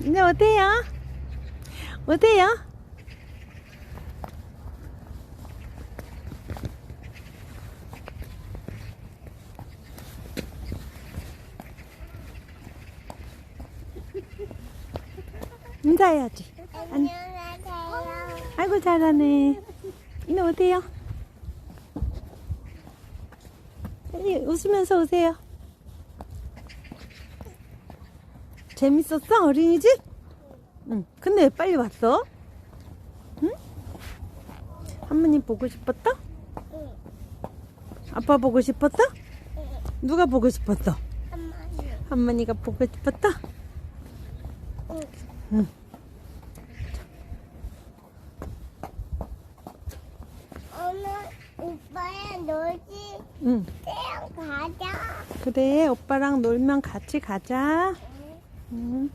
이제 어때요? 어때요? 인사해야지. 안녕하세요. 아이고 잘하네. 이제 어때요? 웃으면서 오세요. 재밌었어 어린이집? 응. 근데 왜 빨리 왔어? 응? 할머니 보고 싶었어? 응. 아빠 보고 싶었어? 누가 보고 싶었어? 할머니가 보고 싶었어? 응. 응. 오늘 오빠야 놀지 응. 태양 가자. 그래 오빠랑 놀면 같이 가자. 음.